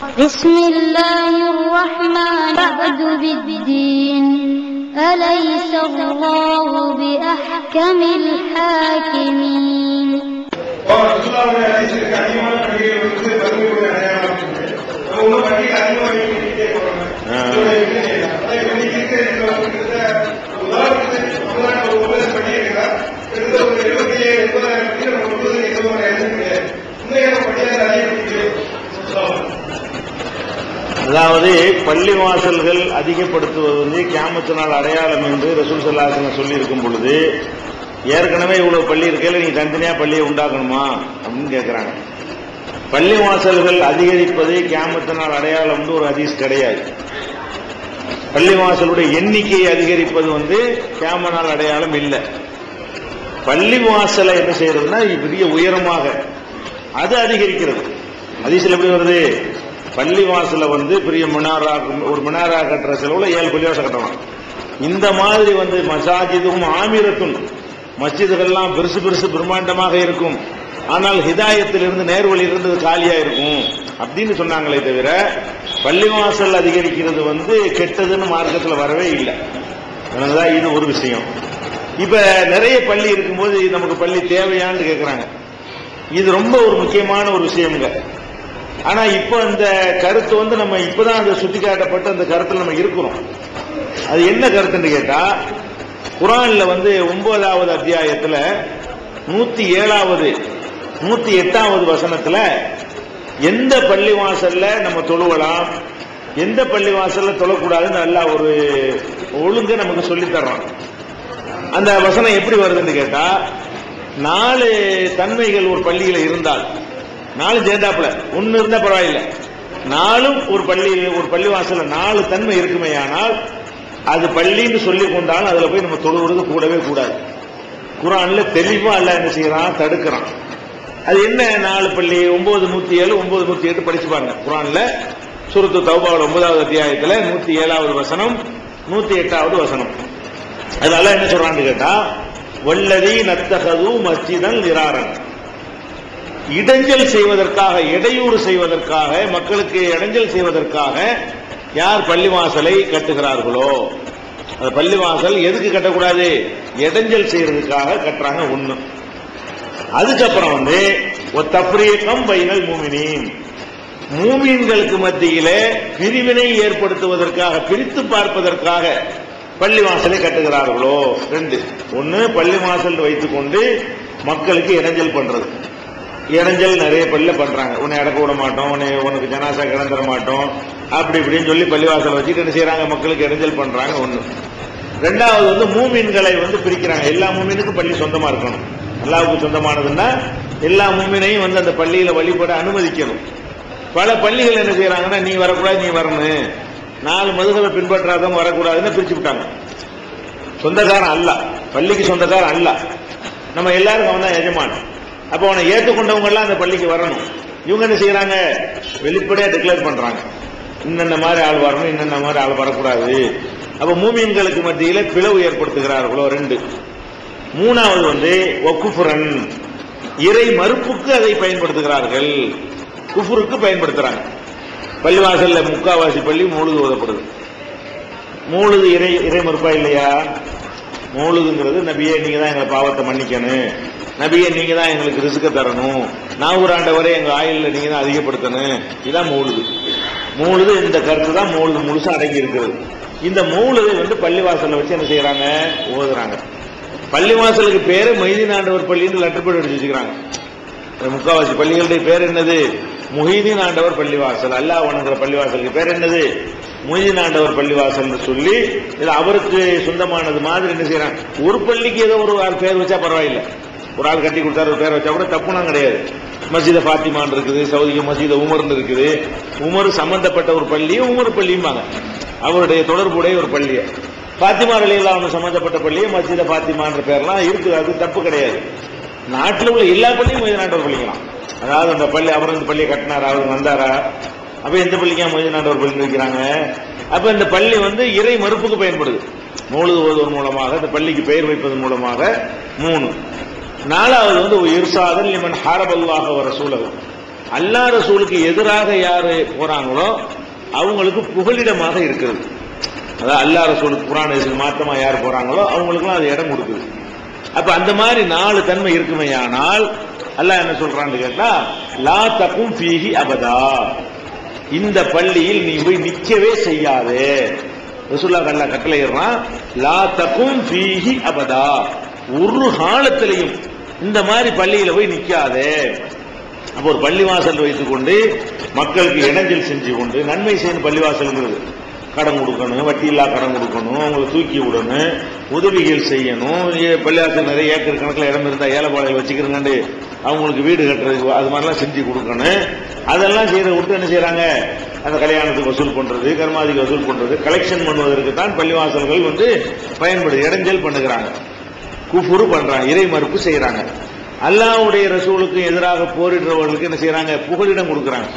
بسم الله الرحمن بعد بالدين أليس الله بأحكم الحاكمين الله பள்ளி அதிகப்படுத்துவது வந்து கேமத்து நாள் அடையாளம் என்று ரசூல் சல்லாசன சொல்லி இருக்கும் பொழுது ஏற்கனவே இவ்வளவு பள்ளி இருக்கையில் நீங்க தனித்தனியா பள்ளியை உண்டாக்கணுமா? அப்படின்னு கேட்கிறாங்க பள்ளி வாசல்கள் அதிகரிப்பது கேமத்து நாள் அடையாளம் வந்து ஒரு அதிஸ் கிடையாது. பள்ளி வாசலுடைய எண்ணிக்கையை அதிகரிப்பது வந்து கேம நாள் அடையாளம் இல்லை. பள்ளி வாசலை என்ன செய்யறதுன்னா பெரிய உயரமாக அது அதிகரிக்கிறது. அதிசல் எப்படி வருது? பள்ளி வாசல வந்து பெரிய மினாரா ஒரு மினாரா கட்டுற செலவுல ஏழு பள்ளி கட்டணும். கட்டலாம் இந்த மாதிரி வந்து மசாஜிதும் ஆமிரத்தும் மஸ்ஜிதுகள்லாம் பெருசு பெருசு பிரம்மாண்டமாக இருக்கும். ஆனால் ஹிதாயத்தில் இருந்து நேர்வழி இருந்தது காலியா இருக்கும் அப்படின்னு சொன்னாங்களே தவிர பள்ளிவாசல் அதிகரிக்கிறது வந்து கெட்டதுன்னு மார்க்கத்தில் வரவே இல்லை. அதனாலதான் இது ஒரு விஷயம். இப்ப நிறைய பள்ளி இருக்கும்போது நமக்கு பள்ளி தேவையான்னு கேட்கிறாங்க இது ரொம்ப ஒரு முக்கியமான ஒரு விஷயம்ங்க. ஆனா இப்ப அந்த கருத்து வந்து நம்ம இப்பதான் அந்த சுட்டி காட்டப்பட்ட அந்த கருத்துல நம்ம இருக்கிறோம். அது என்ன கருத்துன்னு கேட்டா குரான்ல வந்து ஒன்பதாவது அத்தியாயத்துல நூத்தி ஏழாவது நூத்தி எட்டாவது வசனத்துல எந்த பள்ளி வாசல்ல நம்ம தொழுவலாம் எந்த பள்ளி வாசல்ல தொழக்கூடாதுன்னு நல்லா ஒரு ஒழுங்க நமக்கு சொல்லி தர்றோம் அந்த வசனம் எப்படி வருதுன்னு கேட்டா நாலு தன்மைகள் ஒரு பள்ளியில இருந்தால் நாலு சேர்ந்தாப்புல. ஒன்னு இருந்தா பரவாயில்ல. நாலும் ஒரு பள்ளி ஒரு பள்ளிவாசல்ல நாலு தன்மை இருக்குமே ஆனால் அது பள்ளின்னு சொல்லி கொண்டாலும் அதுல போய் நம்ம தொழுவுறது கூடவே கூடாது. குரான்ல தெளிவா அல்ல என்ன செய்யறான்? தடுக்கிறான். அது என்ன? நாலு பள்ளி ஒன்பது நூத்தி ஏழு ஒன்பது நூத்தி எட்டு படிச்சு பாருங்க குரான்ல சுருத்து தௌபாவோட ஒன்பதாவது அத்தியாயத்துல நூத்தி ஏழாவது வசனம் நூத்தி எட்டாவது வசனம். அதனால என்ன சொல்றான்னு கேட்டா வல்லதி நத்தகது மஸ்ஜிதன் நிராரன் இடைஞ்சல் செய்வதற்காக இடையூறு செய்வதற்காக மக்களுக்கு இடைஞ்சல் செய்வதற்காக யார் பள்ளிவாசலை கட்டுகிறார்களோ அந்த பள்ளிவாசல் எதுக்கு கட்டக்கூடாது? இடைஞ்சல் செய்யறதுக்காக கட்டுறாங்க ஒண்ணு. அதுக்கப்புறம் வந்து ஒரு தப்ரீக்கம் பைனல் மூமினின். மூமீன்களுக்கு மத்தியிலே பிரிவினை ஏற்படுத்துவதற்காக பிரித்து பார்ப்பதற்காக பள்ளிவாசலை கட்டுகிறார்களோ. ரெண்டு. ஒன்னு பள்ளிவாசல் வைத்துக்கொண்டு மக்களுக்கு இடைஞ்சல் பண்றது. இடைஞ்சல் நிறைய பள்ளியில் பண்ணுறாங்க உன்னை அடக்க விட மாட்டோம் உன்னை உனக்கு ஜனாசா கிடந்துட மாட்டோம் அப்படி இப்படின்னு சொல்லி பள்ளிவாசல் வச்சுட்டு என்ன செய்கிறாங்க மக்களுக்கு இடைஞ்சல் பண்ணுறாங்க ஒன்று ரெண்டாவது வந்து மூமீன்களை வந்து பிரிக்கிறாங்க. எல்லா மூமீனுக்கும் பள்ளி சொந்தமாக இருக்கணும். அல்லாவுக்கு சொந்தமானதுன்னா எல்லா மூமீனையும் வந்து அந்த பள்ளியில் வழிபட அனுமதிக்கணும். பல பள்ளிகள் என்ன செய்கிறாங்கன்னா நீ வரக்கூடாது நீ வரணும். நாலு மதுகளை பின்பற்றாதவங்க வரக்கூடாதுன்னு பிரிச்சு விட்டாங்க. சொந்தக்காரன் அல்ல. பள்ளிக்கு சொந்தக்காரன் அல்ல. நம்ம எல்லாருக்கும் அவன் தான் எஜமான். அப்ப அவனை ஏற்றுக்கொண்டவங்க எல்லாம் அந்த பள்ளிக்கு வரணும். இவங்க என்ன செய்யறாங்க? வெளிப்படையா டிக்ளேர் பண்றாங்க. இன்னென்ன மாதிரி ஆள் வரணும் இன்னென்ன மாதிரி ஆள் வரக்கூடாது. அப்ப மூமியன்களுக்கு மத்தியில பிளவு ஏற்படுத்துகிறார்களோ ரெண்டு. மூணாவது வந்து ஒக்குஃபுரன் இறை மறுப்புக்கு அதை பயன்படுத்துகிறார்கள். குஃபுருக்கு பயன்படுத்துறாங்க. பள்ளிவாசல்ல முக்காவாசி பள்ளி மூழுது ஓதப்படுது. மூழுது இறை இறை மறுப்பா இல்லையா? மூழுதுங்கிறது நபியே நீங்க தான் எங்களை பாவத்தை மன்னிக்கணும். நபியை நீங்க தான் எங்களுக்கு ரிசுக்க தரணும். நான் ஒரு வரை எங்க ஆயுள்ல நீங்க தான் அதிகப்படுத்தணும். இதான் மூழுது மூழுது இந்த கருத்து தான் மூழுது முழுசா அடங்கி இருக்கிறது இந்த மூழுதை வந்து பள்ளிவாசல்ல வச்சு என்ன செய்யறாங்க? ஓதுறாங்க. பள்ளிவாசலுக்கு பேரு மைதீன் ஆண்டவர் பள்ளின்னு லெட்டர் பேர் அடிச்சு வச்சுக்கிறாங்க. முக்காவாசி பள்ளிகளுடைய பேர் என்னது? முஹீதீன் ஆண்டவர் பள்ளிவாசல். அல்லாஹ் வணங்குற பள்ளிவாசலுக்கு பேர் என்னது? முஹீதீன் ஆண்டவர் பள்ளிவாசல் சொல்லி இது அவருக்கு சொந்தமானது மாதிரி என்ன செய்யறாங்க? ஒரு பள்ளிக்கு ஏதோ ஒரு பேர் வச்சா பரவாயில்லை. ஒரு ஆள் கட்டி கொடுத்தாரு ஒரு பேர் வச்சா கூட தப்புனா கிடையாது. மசீத பாத்திமான் இருக்குது சவுதிக்கு மசீத உமர்னு இருக்குது. உமர் சம்பந்தப்பட்ட ஒரு பள்ளியும் உமர் பள்ளியும்பாங்க. அவருடைய தொடர்புடைய ஒரு பள்ளியை. பாத்திமா அலியெல்லாம் அவங்க சம்பந்தப்பட்ட பள்ளியை மசீத பாத்திமான்ற பேர்லாம் இருக்குது அது தப்பு கிடையாது. நாட்டில் உள்ள எல்லா பள்ளியும் மொய்தநாட்டவர் பள்ளிக்கலாம் அதாவது அந்த பள்ளி அவர் இந்த பள்ளியை கட்டினாரா அவர் வந்தாரா? அப்போ எந்த பள்ளிக்கா மொய்தநாட்டவர் பள்ளி வைக்கிறாங்க? அப்போ இந்த பள்ளி வந்து இறை மறுப்புக்கு பயன்படுது. மூழுது மூலமாக இந்த பள்ளிக்கு பெயர் வைப்பதன் மூலமாக மூணு. நாலாவது வந்து ஒரு இர்சாதன் லிமன் ஹாரபல்லாக வர சூழல் அல்லா ரசூலுக்கு எதிராக யாரு போறாங்களோ அவங்களுக்கு புகலிடமாக இருக்கிறது. அதாவது அல்லா ரசூலுக்கு புராண மாற்றமா யார் போறாங்களோ அவங்களுக்குலாம் அது இடம் கொடுக்குது. அப்ப அந்த மாதிரி நாலு தன்மை இருக்குமையானால் அல்லாஹ் என்ன சொல்றான்னு கேட்டா லா தக்கும் ஃபீஹி அபதா. இந்த பள்ளியில் நீ போய் நிக்கவே செய்யாதே. ரசூல்லா கல்லா கட்டளையிடுறான் லா தக்கும் ஃபீஹி அபதா. ஒரு காலத்திலையும் இந்த மாதிரி பள்ளியில போய் நிக்காதே. அப்போ ஒரு பள்ளிவாசல் வைத்துக் கொண்டு மக்களுக்கு இடைஞ்சல் செஞ்சு கொண்டு நன்மை செய்யணும் பள்ளிவாசல்ங்கிறது. கடன் கொடுக்கணும் வட்டி இல்லா கடன் கொடுக்கணும் அவங்களை தூக்கி விடணும் உதவிகள் செய்யணும். பள்ளிவாசல் நிறைய ஏக்கர் கணக்கில் இடம் இருந்தா ஏழைப்பாளையில் வச்சுக்கிறேங்கண்டு அவங்களுக்கு வீடு கட்டுறதுக்கு அது மாதிரிலாம் செஞ்சு கொடுக்கணும். அதெல்லாம் செய்யற விட்டு என்ன செய்கிறாங்க அந்த கல்யாணத்துக்கு வசூல் பண்றது கர்மாதிக்கு வசூல் பண்றது கலெக்ஷன் பண்ணுவதற்கு தான் பள்ளிவாசல்கள் வந்து பயன்படுது இடைஞ்சல் பண்ணுகிறாங்க. குஃபுரு பண்றாங்க இறை மறுப்பு செய்யறாங்க. அல்லாவுடைய ரசூலுக்கு எதிராக போரிடுறவர்களுக்கு என்ன செய்யறாங்க? புகலிடம் கொடுக்குறாங்க.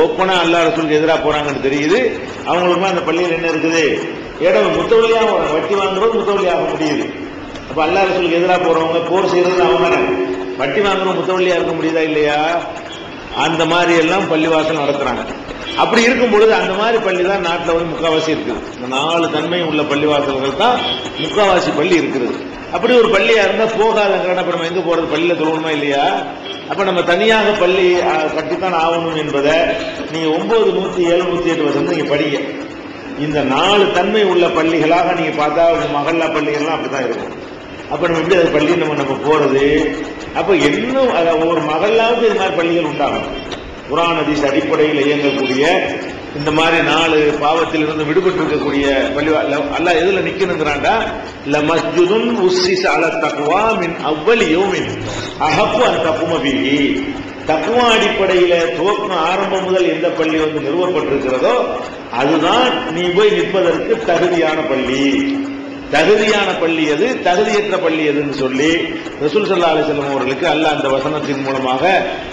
ஓப்பனா அல்லாஹ் ரசூலுக்கு எதிராக போறாங்கன்னு தெரியுது. அவங்களுக்கு அந்த பள்ளியில் என்ன இருக்குது? இடம் முத்தவழியா வட்டி வாங்குறது முத்தவழியாக முடியுது. அப்ப அல்லா ரசூலுக்கு எதிராக போறவங்க போர் செய்யறது அவங்க வட்டி வாங்குற முத்தவழியா இருக்க முடியுதா இல்லையா? அந்த மாதிரி எல்லாம் பள்ளிவாசல் நடத்துறாங்க. அப்படி இருக்கும் பொழுது அந்த மாதிரி பள்ளி தான் நாட்டில் வந்து முக்காவாசி இருக்குது. இந்த நாலு தன்மை உள்ள பள்ளிவாசல்கள் தான் முக்காவாசி பள்ளி இருக்கிறது. அப்படி ஒரு பள்ளியா இருந்தா போகாதங்க அப்ப நம்ம எங்க போறது? பள்ளியில தொழணுமா இல்லையா? அப்ப நம்ம தனியாக பள்ளி கட்டித்தான் ஆகணும் என்பதை நீங்க ஒன்பது நூத்தி ஏழு நூத்தி எட்டு வருஷம் நீங்க படிங்க. இந்த நாலு தன்மை உள்ள பள்ளிகளாக நீங்க பார்த்தா மகல்லா பள்ளிகள்லாம் அப்படிதான் இருக்கும். அப்ப நம்ம எப்படி அது பள்ளி நம்ம நம்ம போறது? அப்ப இன்னும் அத ஒரு மகளாவது இது மாதிரி பள்ளிகள் உண்டாகும் குரான் அடிப்படையில் இயங்கக்கூடிய இந்த மாதிரி நாலு பாவத்தில் இருந்து விடுபட்டு இருக்கக்கூடிய பள்ளி அல்லாஹ் எதுல நிக்கணுங்கிறாண்டா ல மஸ்ஜிதுன் உஸ்ஸிஸ அல தக்வா மின் அவ்வளி யௌமின். அஹப்பு அன் தக்கும பிஹி. தக்குவா அடிப்படையில துவக்கம் ஆரம்பம் முதல் எந்த பள்ளி வந்து நிறுவப்பட்டிருக்கிறதோ அதுதான் நீ போய் நிற்பதற்கு தகுதியான பள்ளி. தகுதியான பள்ளி எது? தகுதியற்ற பள்ளி எதுன்னு சொல்லி ரசூல் சல்லா அலிசல்லம் அவர்களுக்கு அல்ல அந்த வசனத்தின் மூலமாக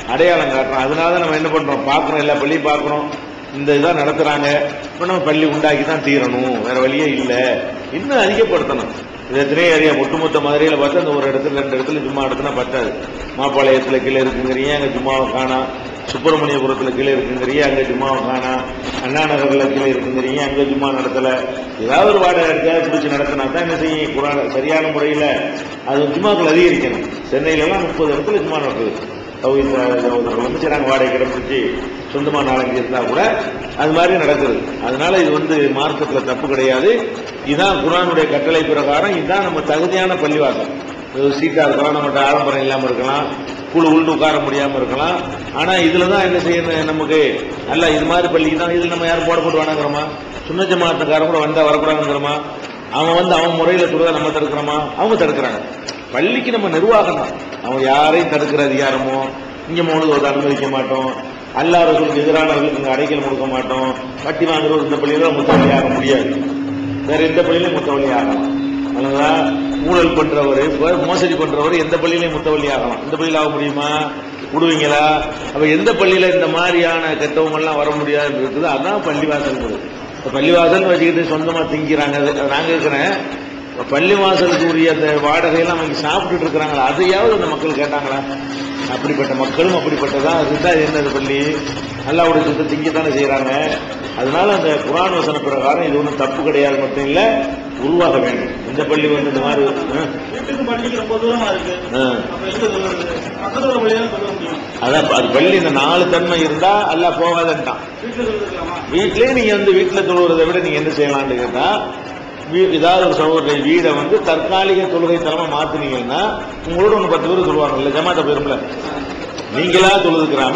அடையாளம் காட்டுறோம் அதனால நம்ம என்ன பண்றோம்? பார்க்கணும் எல்லா பள்ளியும் பார்க்கணும். இந்த இதாக நடத்துறாங்க. இப்போ நம்ம பள்ளி உண்டாக்கி தான் தீரணும். வேற வழியே இல்லை. இன்னும் அதிகப்படுத்தணும்? இது எத்தனையோ ஏரியா ஒட்டுமொத்த மதுரையில் பார்த்தா அந்த ஒரு இடத்துல ரெண்டு இடத்துல ஜும்மா இடத்துல பத்தாது. மாப்பாளையத்தில் கீழே இருக்குங்கிறீங்க அங்கே ஜும்மாவை காணா? சுப்பிரமணியபுரத்தில் கீழே இருக்குங்கிறீங்க அங்கே ஜும்மாவை காணா? அண்ணா நகரில் கீழே இருக்குங்கிறீங்க அங்கே ஜும்மா நடத்தலை? ஏதாவது ஒரு வாடகை எடுக்காது பிடிச்சி நடத்தினா தான் என்ன செய்யும்? குரான சரியான முறையில் அது ஜும்மாக்கள் அதிகரிக்கணும். சென்னையிலலாம் முப்பது இடத்துல ஜும்மா நடக்குது. தௌஹீத் வந்து நாங்கள் வாடகை இடம் சொந்தமாக சொந்தமா நாலஞ்சு இருந்தா கூட அது மாதிரி நடக்குது. அதனால இது வந்து மார்க்கத்துல தப்பு கிடையாது. இதுதான் குரானுடைய கட்டளை பிரகாரம். இதுதான் நம்ம தகுதியான பள்ளிவாசம் இது சீட்டா இருக்கலாம் நம்மகிட்ட ஆடம்பரம் இல்லாம இருக்கலாம் குழு உண்டு உட்கார முடியாம இருக்கலாம். ஆனா இதில் தான் என்ன செய்யணும் நமக்கு? அல்ல இது மாதிரி பள்ளிக்கு தான் இதுல நம்ம யாரும் போட போட்டு வேணாங்கிறோமா சுண்ண ஜமாத்துக்காரன் கூட வந்தா வரக்கூடாதுங்கிறோமா? அவன் வந்து அவன் முறையில கூட நம்ம தடுக்கிறோமா? அவங்க தடுக்கிறாங்க. பள்ளிக்கு நம்ம நிர்வாகம் தான் அவங்க யாரையும் தடுக்கிற அதிகாரமோ இங்க மௌனத்தை அனுமதிக்க மாட்டோம். அல்லாதவர்களுக்கு எதிரானவர்களுக்கு இங்க அடைக்கல் கொடுக்க மாட்டோம். வட்டி வாங்குறவர் இந்த பள்ளியில முத்தவழி ஆக முடியாது. வேற எந்த பள்ளியிலும் முத்தவழி ஆகலாம். அதனால ஊழல் பண்றவர் மோசடி பண்றவர் எந்த பள்ளியிலையும் முத்தவழி ஆகலாம். இந்த பள்ளியில் ஆக முடியுமா? விடுவீங்களா? அப்ப எந்த பள்ளியில இந்த மாதிரியான கெட்டவங்கள்லாம் வர முடியாது அதான் பள்ளிவாசல் இப்போ பள்ளிவாசல் வச்சுக்கிட்டு சொந்தமா திங்கிறாங்க. அது நாங்க இருக்கிறேன். பள்ளிவாசலுக்கு உரிய அந்த வாடகையெல்லாம் அவங்க சாப்பிட்டுட்டு இருக்கிறாங்களா? அதையாவது அந்த மக்கள் கேட்டாங்களா? அப்படிப்பட்ட மக்களும் அப்படிப்பட்டதா? இருந்தா என்னது பள்ளி? அல்லாவுடைய சுத்த திங்கத்தானே செய்யறாங்க அதனால அந்த குரான் வசன பிரகாரம் இது ஒன்றும் தப்பு கிடையாது மட்டும் இல்ல உருவாக வேண்டும். இந்த பள்ளி வந்து இந்த மாதிரி அதான் அது பள்ளி இந்த நாலு தன்மை இருந்தா அல்லாஹ் போகாதன்ட்டான். வீட்டிலே நீங்க வந்து வீட்டுல தொழுகிறதை விட நீங்க என்ன செய்யலாம்னு கேட்டா ஏதாவது ஒரு சகோதரி வீடை வந்து தற்காலிக தொழுகை தரமா மாத்துனீங்கன்னா உங்களோட ஒன்று பத்து பேர் சொல்லுவாங்கல்ல ஜமாட்ட போயிரும்ல. நீங்களா தொழுதுக்கிறாம